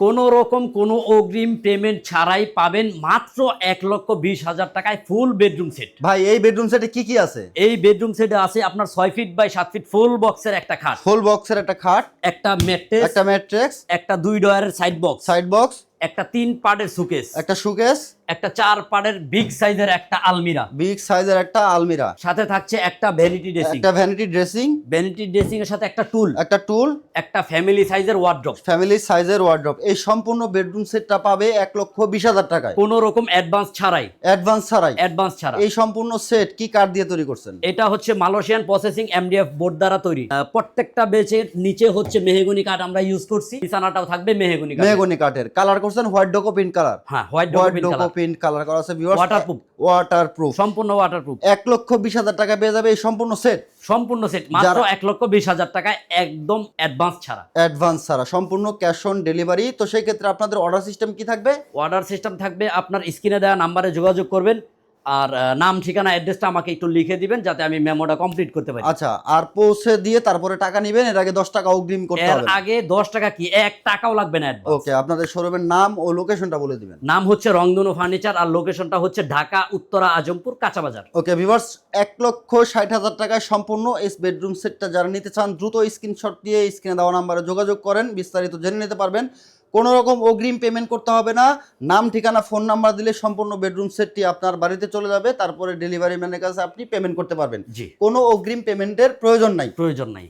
কোনো রকম কোনো অগ্রিম পেমেন্ট ছাড়াই পাবেন মাত্র এক লক্ষ বিশ হাজার টাকায় ফুল বেডরুম সেট ভাই এই বেডরুম সেটে কি কি আছে? এই বেডরুম সেটে আছে আপনার ছয় ফিট বাই সাত ফিট ফুল বক্সের একটা খাট। ফুল বক্সের একটা খাট একটা ম্যাট্রেস একটা ম্যাট্রেস একটা দুই ডয়ারের সাইড বক্স সাইড বক্স একটা তিন পার্টের সুকেস একটা সুকেস একটা চার পাড়ের বিগ সাইজের একটা আলমিরা। বিগ সাইজের একটা আলমিরা। সাথে থাকছে একটা ভ্যানিটি ড্রেসিং একটা ভ্যানিটি ড্রেসিং ভ্যানিটি ড্রেসিং এর সাথে একটা টুল একটা টুল একটা ফ্যামিলি সাইজের ওয়ার্ড্রপ ফ্যামিলি সাইজের ওয়ার্ড্রপ এই সম্পূর্ণ বেডরুম সেটটা পাবে এক লক্ষ বিশ হাজার টাকায়। কোনো রকম অ্যাডভান্স ছাড়াই। অ্যাডভান্স ছাড়াই। অ্যাডভান্স ছাড়া। এই সম্পূর্ণ সেট কি কাঠ দিয়ে তৈরি করছেন? এটা হচ্ছে মালয়েশিয়ান প্রসেসিং এমডিএফ বোর্ড দ্বারা তৈরি। প্রত্যেকটা বেচের নিচে হচ্ছে মেহগুনি কাঠ আমরা ইউজ করছি। বিছানাটাও থাকবে মেহগুনি কাঠ মেহগনি কাঠের। কালার করছেন হোয়াইট ডকো প্রিন্ট কালার হ্যাঁ white white document Duco print colour করা আছে ভিউয়ার্স ওয়াটারপ্রুফ ওয়াটারপ্রুফ সম্পূর্ণ ওয়াটারপ্রুফ এক লক্ষ বিশ হাজার টাকা পেয়ে যাবে এই সম্পূর্ণ সেট সম্পূর্ণ সেট মাত্র যারা- এক লক্ষ বিশ হাজার টাকা একদম অ্যাডভান্স ছাড়া। অ্যাডভান্স ছাড়া সম্পূর্ণ ক্যাশ অন ডেলিভারি তো সেই ক্ষেত্রে আপনাদের অর্ডার সিস্টেম কি থাকবে? অর্ডার সিস্টেম থাকবে আপনার স্ক্রিনে দেওয়া নাম্বারে যোগাযোগ করবেন। আর নাম ঠিকানা অ্যাড্রেসটা আমাকে একটু লিখে দিবেন যাতে আমি মেমোটা কমপ্লিট করতে পারি। আচ্ছা আর পৌঁছে দিয়ে তারপরে টাকা নেবেন এর আগে দশ টাকা অগ্রিম করতে এর হবে। আগে দশ টাকা কি? এক টাকাও লাগবে না advance। ওকে আপনাদের শোরুমের নাম ও লোকেশনটা বলে দিবেন। নাম হচ্ছে রংধনু ফার্নিচার আর লোকেশনটা হচ্ছে ঢাকা উত্তরা আজমপুর কাঁচা বাজার ওকে ভিভার্স এক লক্ষ ষাট হাজার টাকায় সম্পূর্ণ এই বেডরুম সেটটা যারা নিতে চান দ্রুত স্ক্রিনশট দিয়ে স্ক্রিনে দেওয়া নাম্বারে যোগাযোগ করেন বিস্তারিত জেনে নিতে পারবেন। কোনো রকম অগ্রিম পেমেন্ট করতে হবে না। নাম ঠিকানা ফোন নাম্বার দিলে সম্পূর্ণ বেডরুম সেটটি আপনার বাড়িতে চলে যাবে। তারপরে ডেলিভারি ম্যানের কাছে আপনি পেমেন্ট করতে পারবেন। জি। কোনো অগ্রিম পেমেন্টের প্রয়োজন নাই। প্রয়োজন নাই।